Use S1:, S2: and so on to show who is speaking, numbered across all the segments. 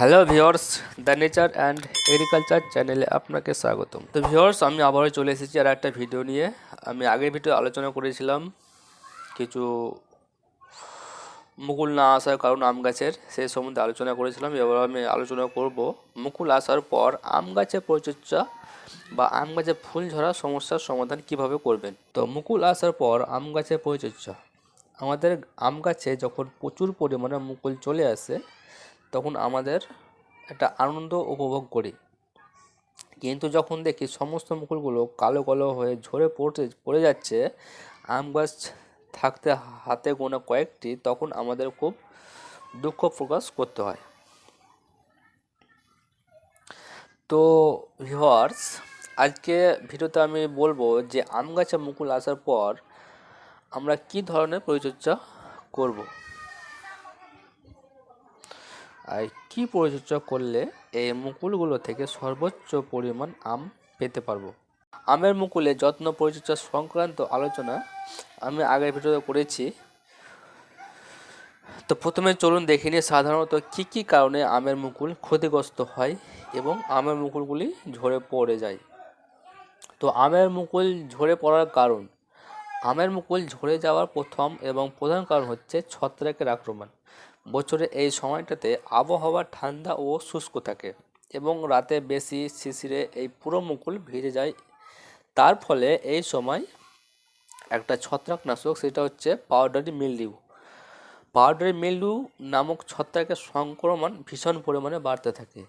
S1: Hello viewers the nature and agriculture চ্যানেলে আপনাকে স্বাগতম। তো ভিওর্স আমি আবারও চলে এসেছি আর একটা ভিডিও নিয়ে। আমি আগের ভিডিও আলোচনা করেছিলাম কিছু মুকুল না আসার কারণ আম গাছের, সেই সম্বন্ধে আলোচনা করেছিলাম। এবার আমি আলোচনা করব মুকুল আসার পর আম গাছের পরিচর্যা বা আম গাছে ফুল ঝরা সমস্যার সমাধান কীভাবে করবেন? তো মুকুল আসার পর আম গাছের পরিচর্যা আমাদের আম গাছে যখন প্রচুর পরিমাণে মুকুল চলে আসে তখন আমাদের একটা আনন্দ উপভোগ করি। কিন্তু যখন দেখি সমস্ত মুকুলগুলো কালো কালো হয়ে ঝরে পড়তে, পড়ে যাচ্ছে, আম গাছ থাকতে হাতে গোনা কয়েকটি, তখন আমাদের খুব দুঃখ প্রকাশ করতে হয়। তো ভিওয়ার্স আজকে ভিডিওতে আমি বলব যে আম গাছে মুকুল আসার পর আমরা কি ধরনের পরিচর্যা করব। কি পরিচর্যা করলে এই মুকুলগুলো থেকে সর্বোচ্চ পরিমাণ আম পেতে পারব? আমের মুকুলে যত্ন পরিচর্যা সংক্রান্ত আলোচনা আমি আগের ভিডিওতে করেছি। তো প্রথমে চলুন দেখে নিই সাধারণত কি কি কারণে আমের মুকুল ক্ষতিগ্রস্ত হয় এবং আমের মুকুলগুলি ঝরে পড়ে যায়। তো আমের মুকুল ঝরে পড়ার কারণ, আমের মুকুল ঝরে যাওয়ার প্রথম এবং প্রধান কারণ হচ্ছে ছত্রাকের আক্রমণ। বছরে এই সময়টাতে আবহাওয়া ঠান্ডা ও শুষ্ক থাকে এবং রাতে বেশি শিশিরে এই পুরো মুকুল ভিজে যায়। তার ফলে এই সময় একটা ছত্রাকনাশক, সেটা হচ্ছে পাউডারি মিলডিউ পাউডারি মিলডিউ নামক ছত্রাকের সংক্রমণ ভীষণ পরিমাণে বাড়তে থাকে।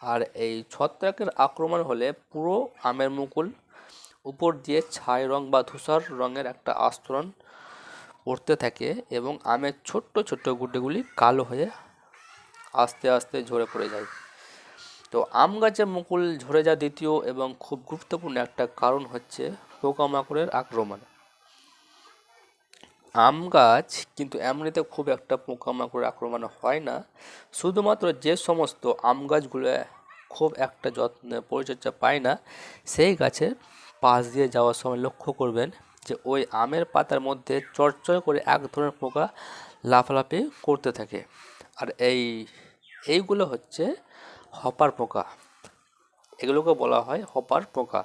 S1: আর এই ছত্রাকের আক্রমণ হলে পুরো আমের মুকুল উপর দিয়ে ছাই রং বা ধূসর রঙের একটা আস্তরণ পড়তে থাকে এবং আমের ছোট্ট ছোট্ট গুটিগুলি কালো হয়ে আস্তে আস্তে ঝরে পড়ে যায়। তো আম গাছে মুকুল ঝরে যাওয়া দ্বিতীয় এবং খুব গুরুত্বপূর্ণ একটা কারণ হচ্ছে পোকামাকড়ের আক্রমণ। আম গাছ কিন্তু এমনিতে খুব একটা পোকামাকড়ের আক্রমণ হয় না। শুধুমাত্র যে সমস্ত আম গাছগুলো খুব একটা যত্ন পরিচর্যা পায় না, সেই গাছের পাশ দিয়ে যাওয়ার সময় লক্ষ্য করবেন যে ওই আমের পাতার মধ্যে চড়চড় করে এক ধরনের পোকা লাফালাফি করতে থাকে। আর এই, এইগুলো হচ্ছে হপার পোকা। এগুলোকে বলা হয় হপার পোকা।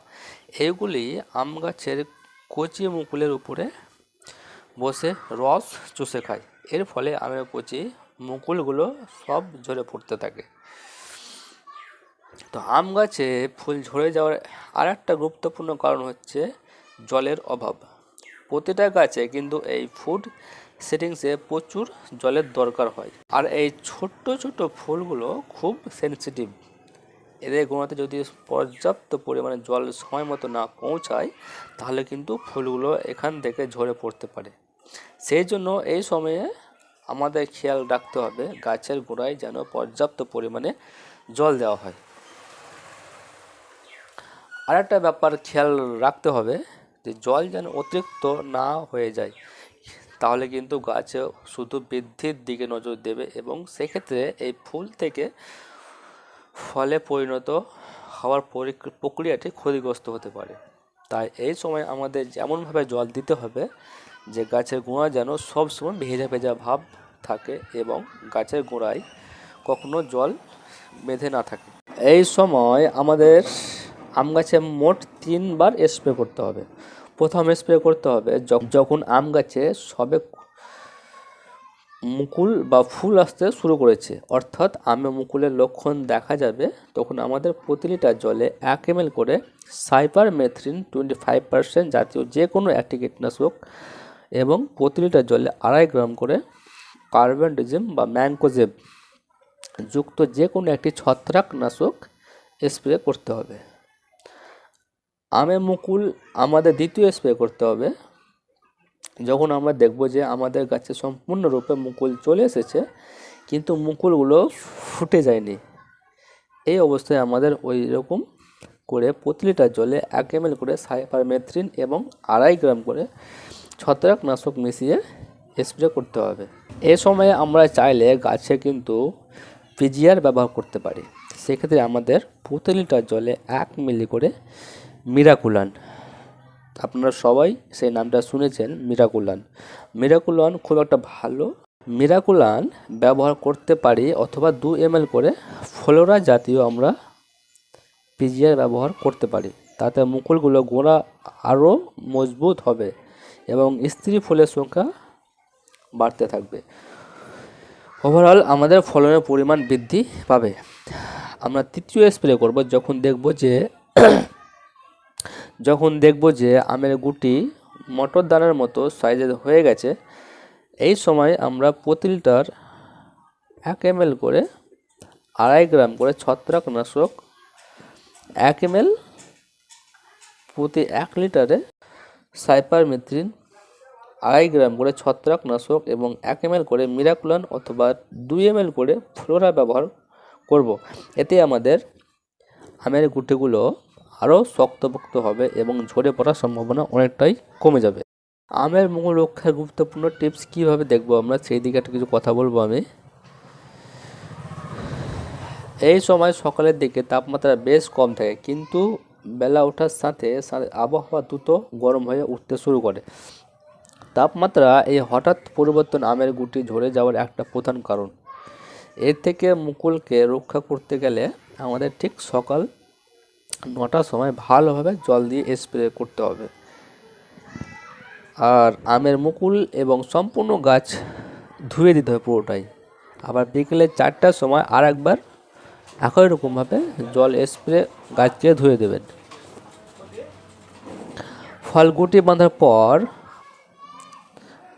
S1: এইগুলি আম গাছের কচি মুকুলের উপরে বসে রস চুষে খায়। এর ফলে আমের কচি মুকুলগুলো সব ঝরে পড়তে থাকে। তো আম গাছে ফুল ঝরে যাওয়ার আর একটা গুরুত্বপূর্ণ কারণ হচ্ছে জলের অভাব। প্রতিটা গাছে কিন্তু এই ফুড সেটিংসে প্রচুর জলের দরকার হয়। আর এই ছোট্ট ছোট ফুলগুলো খুব সেন্সিটিভ এদের গোড়াতে যদি পর্যাপ্ত পরিমাণে জল সময় মতো না পৌঁছায়, তাহলে কিন্তু ফুলগুলো এখান থেকে ঝরে পড়তে পারে। সেই জন্য এই সময়ে আমাদের খেয়াল রাখতে হবে গাছের গোড়ায় যেন পর্যাপ্ত পরিমাণে জল দেওয়া হয়। আর একটা ব্যাপার খেয়াল রাখতে হবে যে জল যেন অতিরিক্ত না হয়ে যায়, তাহলে কিন্তু গাছে শুধু বৃদ্ধির দিকে নজর দেবে এবং সেক্ষেত্রে এই ফুল থেকে ফলে পরিণত হওয়ার প্রক্রিয়াটি ক্ষতিগ্রস্ত হতে পারে। তাই এই সময় আমাদের যেমনভাবে জল দিতে হবে যে গাছের গোড়া যেন সবসময় ভেজা ভেজা ভাব থাকে এবং গাছের গোড়ায় কখনো জল বেঁধে না থাকে। এই সময় আমাদের আম গাছে মোট তিনবার স্প্রে করতে হবে। প্রথম স্প্রে করতে হবে যখন আম গাছে সবে মুকুল বা ফুল আসতে শুরু করেছে, অর্থাৎ আমে মুকুলের লক্ষণ দেখা যাবে, তখন আমাদের প্রতি লিটার জলে এক এম করে cypermethrin twenty five percent জাতীয় যে কোনো একটি কীটনাশক এবং প্রতি লিটার জলে আড়াই গ্রাম করে কার্বনডিজিম বা ম্যানকোজেব যুক্ত যে কোনো একটি ছত্রাকনাশক স্প্রে করতে হবে। আমে মুকুল আমাদের দ্বিতীয় স্প্রে করতে হবে। যখন আমরা দেখব যে আমাদের গাছে সম্পূর্ণরূপে মুকুল চলে এসেছে, কিন্তু মুকুলগুলো ফুটে যায়নি। এই অবস্থায় আমাদের ওই রকম করে প্রতি লিটার জলে এক এম করে সাইপারমেথ্রিন এবং আড়াই গ্রাম করে ছত্রাকনাশক মিশিয়ে স্প্রে করতে হবে। এ সময়ে আমরা চাইলে গাছে কিন্তু পিজিআর ব্যবহার করতে পারি। সেক্ষেত্রে আমাদের প্রতি লিটার জলে এক মিলি করে মিরাকুলান। আপনারা সবাই সেই নামটা শুনেছেন, মিরাকুলান। মিরাকুলান খুব একটা ভালো। মিরাকুলান ব্যবহার করতে পারি অথবা দু এম করে ফ্লোরা জাতীয় আমরা পিজিআর ব্যবহার করতে পারি। তাতে মুকুলগুলো গোড়া আরও মজবুত হবে এবং স্ত্রী ফুলের সংখ্যা বাড়তে থাকবে। ওভারঅল আমাদের ফলনের পরিমাণ বৃদ্ধি পাবে। আমরা তৃতীয় স্প্রে করব যখন দেখব যে যখন দেখব যে আমের গুটি মটর দানার মতো সাইজের হয়ে গেছে, এই সময় আমরা প্রতি লিটার এক এম করে আড়াই গ্রাম করে ছত্রাকনাশক এক এম প্রতি এক লিটারে সাইপারমেথ্রিন আড়াই গ্রাম করে ছত্রাকনাশক এবং এক এম করে মিরাকুলান অথবা দুই এম করে ফ্লোরা ব্যবহার করব। এতে আমাদের আমের গুটিগুলো আরও শক্তপোক্ত হবে এবং ঝরে পড়ার সম্ভাবনা অনেকটাই কমে যাবে। আমের মুকুল রক্ষার গুরুত্বপূর্ণ টিপস কীভাবে দেখব আমরা? সেই দিকে একটা কিছু কথা বলব আমি। এই সময় সকালের দিকে তাপমাত্রা বেশ কম থাকে, কিন্তু বেলা ওঠার সাথে সাথে আবহাওয়া দ্রুত গরম হয়ে উঠতে শুরু করে। তাপমাত্রা এই হঠাৎ পরিবর্তন আমের গুটি ঝরে যাওয়ার একটা প্রধান কারণ। এর থেকে মুকুলকে রক্ষা করতে গেলে আমাদের ঠিক সকাল নটার সময় ভালোভাবে জল দিয়ে স্প্রে করতে হবে। আর আমের মুকুল এবং সম্পূর্ণ গাছ ধুয়ে দিতে হবে পুরোটাই। আবার বিকেলে চারটার সময় আর একবার একই রকমভাবে জল স্প্রে গাছকে ধুয়ে দেবেন। ফল গুটি বাঁধার পর,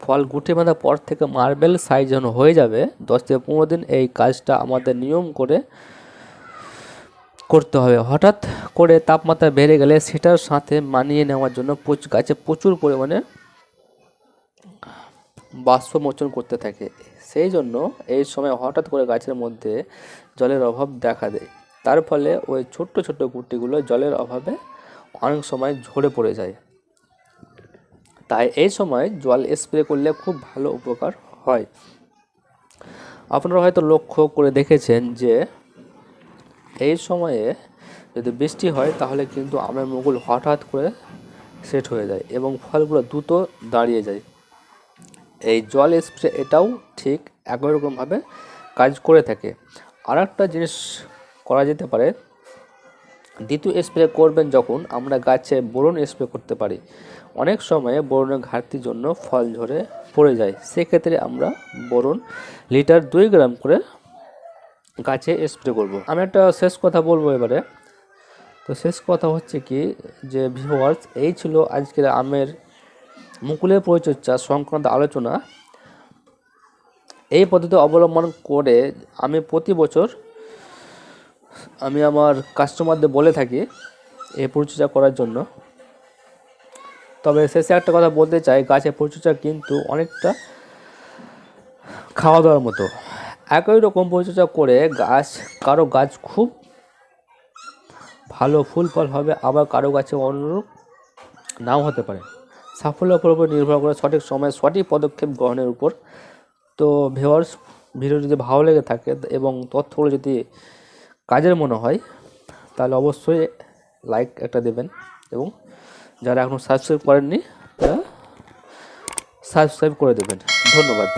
S1: ফল গুটি বাঁধার পর থেকে মার্বেল সাইজ যখন হয়ে যাবে, দশ থেকে পনেরো দিন এই কাজটা আমাদের নিয়ম করে করতে হবে। হঠাৎ করে তাপমাত্রা বেড়ে গেলে সেটার সাথে মানিয়ে নেওয়ার জন্য গাছে প্রচুর পরিমাণে বাষ্পমোচন করতে থাকে। সেই জন্য এই সময় হঠাৎ করে গাছের মধ্যে জলের অভাব দেখা দেয়। তার ফলে ওই ছোট্ট ছোট্ট গুটিগুলো জলের অভাবে অনেক সময় ঝরে পড়ে যায়। তাই এই সময় জল স্প্রে করলে খুব ভালো উপকার হয়। আপনারা হয়তো লক্ষ্য করে দেখেছেন যে এই সময়ে যদি বৃষ্টি হয়, তাহলে কিন্তু আমের মুকুল হঠাৎ করে সেট হয়ে যায় এবং ফলগুলো দ্রুত দাঁড়িয়ে যায়। এই জল স্প্রে এটাও ঠিক একই রকমভাবে কাজ করে থাকে। আর একটা জিনিস করা যেতে পারে, দ্বিতীয় স্প্রে করবেন যখন আমরা গাছে বোরন স্প্রে করতে পারি। অনেক সময়ে বোরনের ঘাটতির জন্য ফল ঝরে পড়ে যায়। সেক্ষেত্রে আমরা বোরন লিটার দুই গ্রাম করে গাছে স্প্রে করব। আমি একটা শেষ কথা বলব এবারে। তো শেষ কথা হচ্ছে কি যে ভিউয়ার্স এই ছিল আজকের আমের মুকুলের পরিচর্যা সংক্রান্ত আলোচনা। এই পদ্ধতি অবলম্বন করে আমি প্রতি বছর আমি আমার কাস্টমারদের বলে থাকি এই পরিচর্যা করার জন্য। তবে শেষে একটা কথা বলতে চাই, গাছের পরিচর্যা কিন্তু অনেকটা খাওয়া দাওয়ার মতো। একই রকম পরিচর্যা করে গাছ, কারও গাছ খুব ভালো ফুল ফল হবে, আবার কারও গাছে অনুরূপ নাও হতে পারে। সাফল্যের উপর উপর নির্ভর করে সঠিক সময়ে সঠিক পদক্ষেপ গ্রহণের উপর। তো ভিওয়ার্স ভিডিও যদি ভালো লেগে থাকে এবং তথ্যগুলো যদি কাজের মনে হয়, তাহলে অবশ্যই লাইক একটা দেবেন এবং যারা এখনও সাবস্ক্রাইব করেননি, তারা সাবস্ক্রাইব করে দেবেন। ধন্যবাদ।